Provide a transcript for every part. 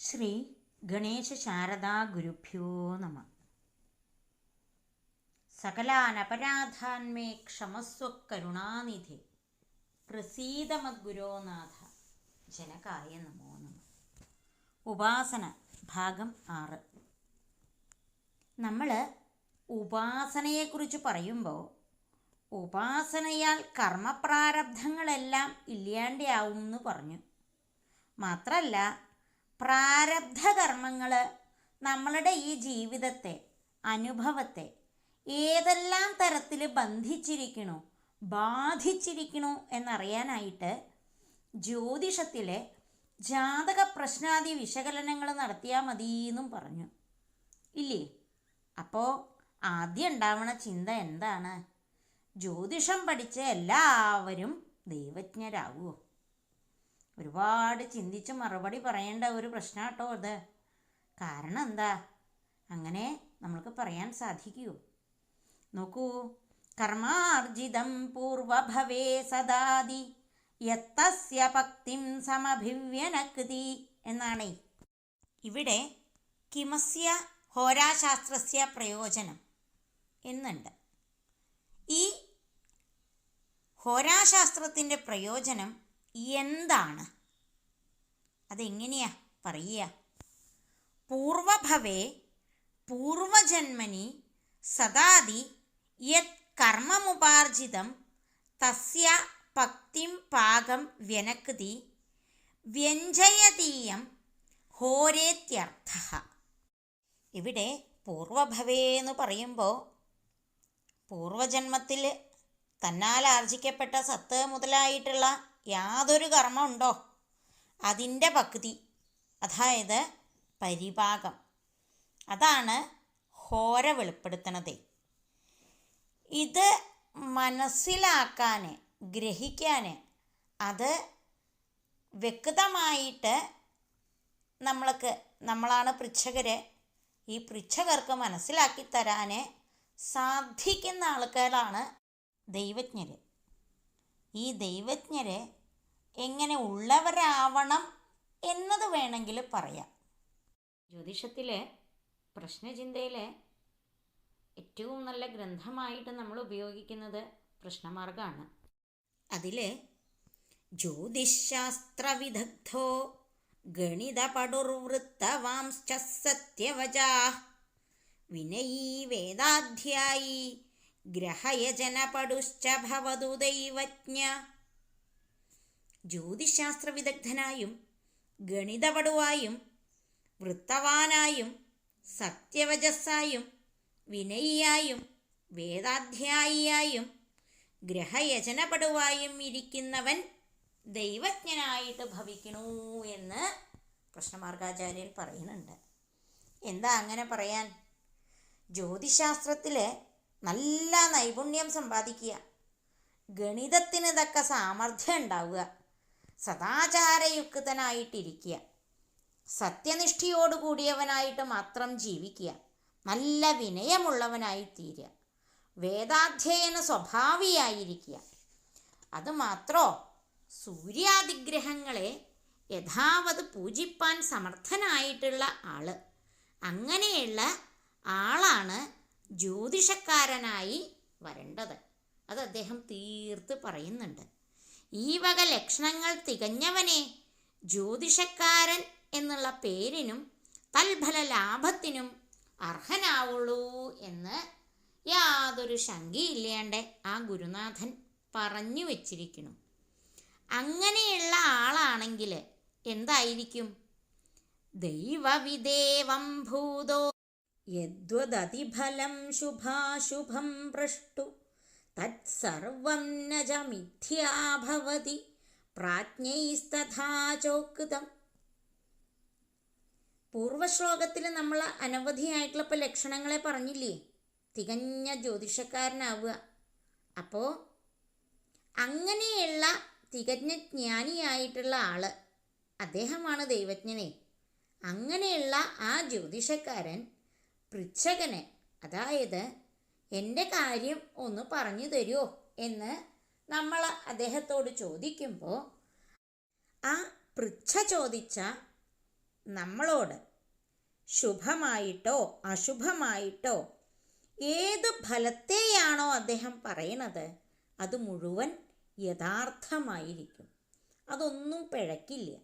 ശ്രീ ഗണേശ ശാരദാ ഗുരുഭ്യോ നമ. സകലാനപരാധാന്മേ ക്ഷമസ്വ കരുണാനിധി. പ്രസീത മദ്ഗുരോനാഥ ജനകായ നമോ നമ. ഉപാസന ഭാഗം ആറ്. നമ്മൾ ഉപാസനയെക്കുറിച്ച് പറയുമ്പോൾ ഉപാസനയാൽ കർമ്മപ്രാരബ്ധങ്ങളെല്ലാം ഇല്ലാണ്ടാവും എന്ന് പറഞ്ഞു. മാത്രമല്ല പ്രാരബ്ധ കർമ്മങ്ങൾ നമ്മളുടെ ഈ ജീവിതത്തെ അനുഭവത്തെ ഏതെല്ലാം തരത്തിൽ ബന്ധിച്ചിരിക്കണോ ബാധിച്ചിരിക്കണോ എന്നറിയാനായിട്ട് ജ്യോതിഷത്തിലെ ജാതക പ്രശ്നാദി വിശകലനങ്ങൾ നടത്തിയാൽ എന്നും പറഞ്ഞു. ഇല്ലേ? അപ്പോൾ ആദ്യം ഉണ്ടാവണ ചിന്ത എന്താണ്? ജ്യോതിഷം പഠിച്ച് എല്ലാവരും ദൈവജ്ഞരാകുമോ ഒരുപാട് ചിന്തിച്ച് മറുപടി പറയേണ്ട ഒരു പ്രശ്നം കേട്ടോ അത്. കാരണം എന്താ? അങ്ങനെ നമ്മൾക്ക് പറയാൻ സാധിക്കൂ. നോക്കൂ. കർമാർജിതം പൂർവഭവേ സദാദി. യത്തസ്യ ഭക്തിം സമഭിവ്യനക്തി എന്നാണ്. ഇവിടെ കിമസ്യ ഹോരാശാസ്ത്രസ്യ പ്രയോജനം എന്നുണ്ട്. ഈ ഹോരാശാസ്ത്രത്തിന്റെ പ്രയോജനം എന്താണ്? അതെങ്ങനെയാ പറയുക? പൂർവഭവേ പൂർവജന്മനി സദാതി യത് കർമ്മമുപാർജിതം തസ്യ ഭക്തിം പാകം വ്യനക്തി വ്യഞ്ജയതീയം ഹോരേത്യർത്ഥ. ഇവിടെ പൂർവഭവേ എന്ന് പറയുമ്പോൾ പൂർവജന്മത്തിൽ തന്നാൽ ആർജിക്കപ്പെട്ട സത്ത് മുതലായിട്ടുള്ള യാതൊരു കർമ്മം ഉണ്ടോ? അതിന്റെ പക്തി. അതായത് പരിപാകം. അതാണ് ഹോര വെളിപ്പെടുത്തണത്. ഇത് മനസ്സിലാക്കാൻ ഗ്രഹിക്കാൻ അത് വ്യക്തമായിട്ട് നമ്മൾക്ക് നമ്മളാണ് പൃച്ഛകര് ഈ പൃച്ഛകർക്ക് മനസ്സിലാക്കി തരാൻ സാധിക്കുന്ന ആൾക്കാരാണ് ദൈവജ്ഞർ ഈ ദൈവജ്ഞരെ എങ്ങനെ ഉള്ളവരാവണം എന്നത് വേണമെങ്കിൽ പറയാം. ജ്യോതിഷത്തിലെ പ്രശ്നചിന്തയിലെ ഏറ്റവും നല്ല ഗ്രന്ഥമായിട്ട് നമ്മൾ ഉപയോഗിക്കുന്നത് പ്രശ്നമാർഗമാണ് അതിലെ ജ്യോതിശാസ്ത്രവിദഗ്ധോ ഗണിതപടുർവൃത്തവാംശ്ച സത്യവചാ വിനയീ വേദാധ്യായി ഗ്രഹയജനപടുശ്ച ദൈവജ്ഞ. ജ്യോതിശാസ്ത്ര വിദഗ്ധനായും ഗണിതപടുവായും വൃത്തവാനായും സത്യവജസ്സായും വിനയിയായും വേദാധ്യായിയായും ഗ്രഹയജനപടുവായും ഇരിക്കുന്നവൻ ദൈവജ്ഞനായിട്ട് ഭവിക്കണു എന്ന് കൃഷ്ണമാർഗാചാര്യൻ പറയുന്നുണ്ട്. എന്താ അങ്ങനെ പറയാൻ? ജ്യോതിശാസ്ത്രത്തിൽ നല്ല നൈപുണ്യം സമ്പാദിക്കുക. ഗണിതത്തിന് തക്ക സാമർഥ്യം ഉണ്ടാവുക. സദാചാരയുക്തനായിട്ടിരിക്കുക. സത്യനിഷ്ഠയോടുകൂടിയവനായിട്ട് മാത്രം ജീവിക്കുക. നല്ല വിനയമുള്ളവനായി തീരുക വേദാധ്യയന സ്വഭാവിയായിരിക്കുക. അതുമാത്രോ സൂര്യാതിഗ്രഹങ്ങളെ യഥാവത് പൂജിപ്പാൻ സമർത്ഥനായിട്ടുള്ള ആൾ. അങ്ങനെയുള്ള ആളാണ് ജ്യോതിഷക്കാരനായി വരേണ്ടത്. അത് അദ്ദേഹം തീർത്ത് പറയുന്നുണ്ട്. ഈ വക ലക്ഷണങ്ങൾ തികഞ്ഞവനെ ജ്യോതിഷക്കാരൻ എന്നുള്ള പേരിനും തൽഫല ലാഭത്തിനും അർഹനാവുള്ളൂ എന്ന് യാതൊരു ശങ്കയില്ലാണ്ട് ആ ഗുരുനാഥൻ പറഞ്ഞു വച്ചിരിക്കുന്നു. അങ്ങനെയുള്ള ആളാണെങ്കിൽ എന്തായിരിക്കും? ദൈവവിദേവം ഭൂതോ യദ്വദതിഫലം ശുഭാശുഭം പ്രഷ്ടു തത്സർവം നജമിഥ്യാഭവതി പ്രാജ്ഞൈസ്തഥാ ചോക്തം പൂർവശ്ലോകത്തിൽ നമ്മൾ അനവധിയായിട്ടുള്ള ഇപ്പോൾ ലക്ഷണങ്ങളെ പറഞ്ഞില്ലേ? തികഞ്ഞ ജ്യോതിഷക്കാരനാവുക. അപ്പോൾ അങ്ങനെയുള്ള തികഞ്ഞ ജ്ഞാനിയായിട്ടുള്ള ആൾ അദ്ദേഹമാണ് ദൈവജ്ഞനെ. അങ്ങനെയുള്ള ആ ജ്യോതിഷക്കാരൻ പൃച്ഛകനെ. അതായത് എന്റെ കാര്യം ഒന്ന് പറഞ്ഞു തരുമോ എന്ന് നമ്മൾ അദ്ദേഹത്തോട് ചോദിക്കുമ്പോൾ ആ പൃച്ഛ ചോദിച്ച നമ്മളോട് ശുഭമായിട്ടോ അശുഭമായിട്ടോ ഏത് ഫലത്തെയാണോ അദ്ദേഹം പറയണത് അത് മുഴുവൻ യഥാർത്ഥമായിരിക്കും. അതൊന്നും പിഴക്കില്ല.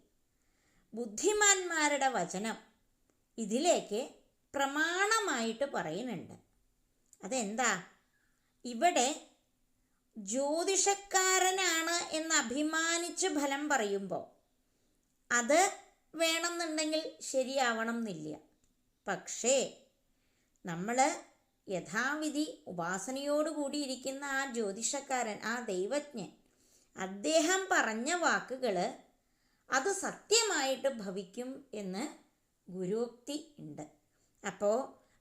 ബുദ്ധിമാന്മാരുടെ വചനം ഇതിലേക്ക് പ്രമാണമായിട്ട് പറയുന്നുണ്ട്. അതെന്താ? ഇവിടെ ജ്യോതിഷക്കാരനാണ് എന്ന് അഭിമാനിച്ച് ഫലം പറയുമ്പോൾ അത് വേണമെന്നുണ്ടെങ്കിൽ ശരിയാവണം എന്നില്ല പക്ഷേ നമ്മൾ യഥാവിധി ഉപാസനയോടുകൂടി ഇരിക്കുന്ന ആ ജ്യോതിഷക്കാരൻ ആ ദൈവജ്ഞൻ അദ്ദേഹം പറഞ്ഞ വാക്കുകൾ അത് സത്യമായിട്ട് ഭവിക്കും എന്ന് ഗുരുക്തി ഉണ്ട്. അപ്പോൾ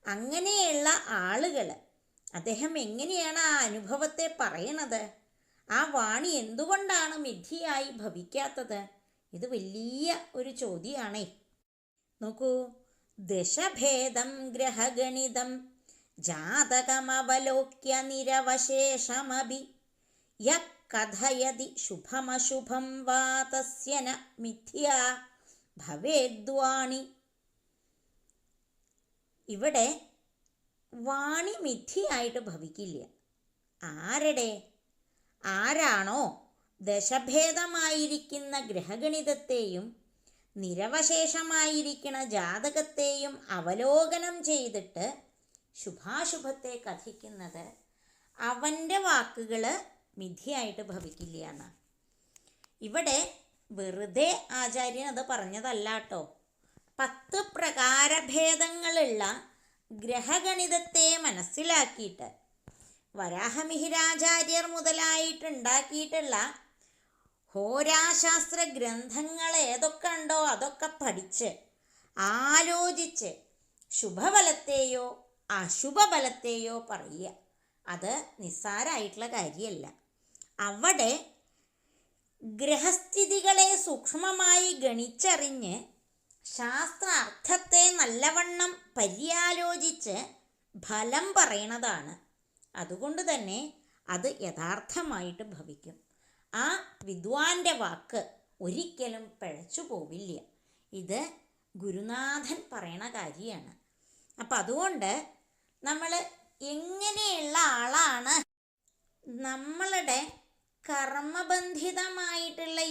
അങ്ങനെയുള്ള ആളുകൾ അദ്ദേഹം എങ്ങനെയാണ് ആ അനുഭവത്തെ പറയണത്? ആ വാണി എന്തുകൊണ്ടാണ് മിഥ്യയായി ഭവിക്കാത്തത്? ഇത് വലിയ ഒരു ചോദ്യമാണേ. നോക്കൂ ദശഭേദം ഗ്രഹഗണിതം ജാതകമവലോക്യ നിരവശേഷമഭി യ കഥയതി ശുഭമശുഭം വാതസ്യന മിഥ്യ ഭവേദ്വാണി ഇവിടെ വാണി മിഥിയായിട്ട് ഭവിക്കില്ല. ആരുടെ? ആരാണോ ദശഭേദമായിരിക്കുന്ന ഗ്രഹഗണിതത്തെയും നിരവശേഷമായിരിക്കുന്ന ജാതകത്തെയും അവലോകനം ചെയ്തിട്ട് ശുഭാശുഭത്തെ കഥിക്കുന്നത് അവന്റെ വാക്കുകൾ മിഥിയായിട്ട് ഭവിക്കില്ല എന്നാണ്. ഇവിടെ വെറുതെ ആചാര്യൻ അത് പറഞ്ഞതല്ല കേട്ടോ. പത്ത് പ്രകാരഭേദങ്ങളുള്ള ഗ്രഹഗണിതത്തെ മനസ്സിലാക്കിയിട്ട് വരാഹമിഹിരാചാര്യർ മുതലായിട്ടുണ്ടാക്കിയിട്ടുള്ള ഹോരാശാസ്ത്ര ഗ്രന്ഥങ്ങൾ ഏതൊക്കെ ഉണ്ടോ അതൊക്കെ പഠിച്ച് ആലോചിച്ച് ശുഭഫലത്തെയോ അശുഭഫലത്തെയോ പറയുക. അത് നിസ്സാരമായിട്ടുള്ള കാര്യമല്ല. അവിടെ ഗ്രഹസ്ഥിതികളെ സൂക്ഷ്മമായി ഗണിച്ചറിഞ്ഞ് ശാസ്ത്രാർത്ഥത്തെ നല്ലവണ്ണം പര്യാലോചിച്ച് ഫലം പറയണതാണ്. അതുകൊണ്ട് തന്നെ അത് യഥാർത്ഥമായിട്ട് ഭവിക്കും. ആ വിദ്വാന്റെ വാക്ക് ഒരിക്കലും പിഴച്ചു പോവില്ല. ഇത് ഗുരുനാഥൻ പറയണ കാര്യമാണ്. അപ്പം അതുകൊണ്ട് നമ്മൾ എങ്ങനെയുള്ള ആളാണ്? നമ്മളുടെ കർമ്മബന്ധിതമായിട്ടുള്ള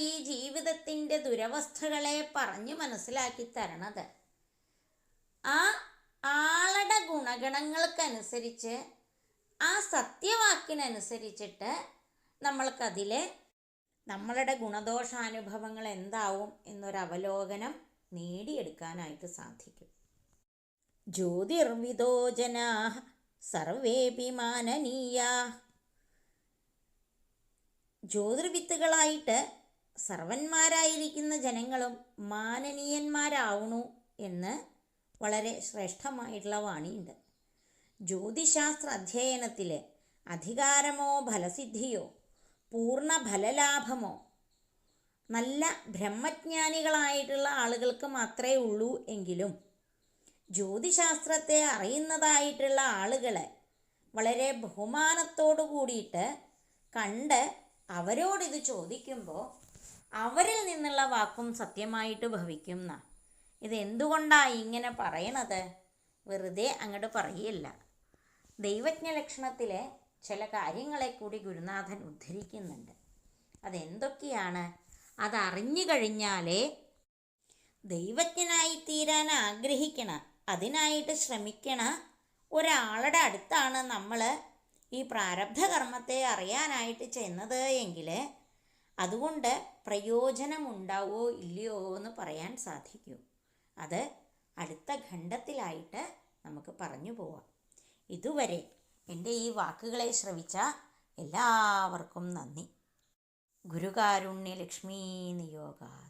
ജീവിതത്തിന്റെ ദുരവസ്ഥകളെ പറഞ്ഞു മനസ്സിലാക്കി തരണത്. ആ ആളുടെ ഗുണഗണങ്ങൾക്കനുസരിച്ച് ആ സത്യവാക്കിനനുസരിച്ചിട്ട് നമ്മൾക്കതിൽ നമ്മളുടെ ഗുണദോഷാനുഭവങ്ങൾ എന്താവും എന്നൊരു അവലോകനം നേടിയെടുക്കാനായിട്ട് സാധിക്കും. ജ്യോതിർവിദോ ജനാ സർവേപി മാനനീയാ ജ്യോതിർവിത്തുകളായിട്ട് സർവന്മാരായിരിക്കുന്ന ജനങ്ങളും മാനനീയന്മാരാവണു എന്ന് വളരെ ശ്രേഷ്ഠമായിട്ടുള്ള വാണിയുണ്ട്. ജ്യോതിശാസ്ത്ര അധ്യയനത്തിൽ അധികാരമോ ഫലസിദ്ധിയോ പൂർണ ഫലലാഭമോ നല്ല ബ്രഹ്മജ്ഞാനികളായിട്ടുള്ള ആളുകൾക്ക് മാത്രമേ ഉള്ളൂ എങ്കിലും ജ്യോതിശാസ്ത്രത്തെ അറിയുന്നതായിട്ടുള്ള ആളുകളെ വളരെ ബഹുമാനത്തോടു കൂടിയിട്ട് കണ്ട് അവരോടിത് ചോദിക്കുമ്പോൾ അവരിൽ നിന്നുള്ള വാക്കും സത്യമായിട്ട് ഭവിക്കും എന്നാ ഇത് എന്തുകൊണ്ടാണ് ഇങ്ങനെ പറയണത്? വെറുതെ അങ്ങോട്ട് പറയില്ല. ദൈവജ്ഞ ലക്ഷണത്തിലെ ചില കാര്യങ്ങളെ കൂടി ഗുരുനാഥൻ ഉദ്ധരിക്കുന്നുണ്ട്. അതെന്തൊക്കെയാണ്? അതറിഞ്ഞു കഴിഞ്ഞാലേ ദൈവജ്ഞനായി തീരാൻ ആഗ്രഹിക്കണ അതിനായിട്ട് ശ്രമിക്കണ ഒരാളുടെ അടുത്താണ് നമ്മൾ ഈ പ്രാരബ്ധകർമ്മത്തെ അറിയാനായിട്ട് ചെന്നത് എങ്കിൽ അതുകൊണ്ട് പ്രയോജനമുണ്ടാവോ ഇല്ലയോ എന്ന് പറയാൻ സാധിക്കൂ. അത് അടുത്ത ഖണ്ഡത്തിലായിട്ട് നമുക്ക് പറഞ്ഞു പോവാം. ഇതുവരെ എന്റെ ഈ വാക്കുകളെ ശ്രവിച്ച എല്ലാവർക്കും നന്ദി. ഗുരുകാരുണ്യ ലക്ഷ്മീ നിയോഗ.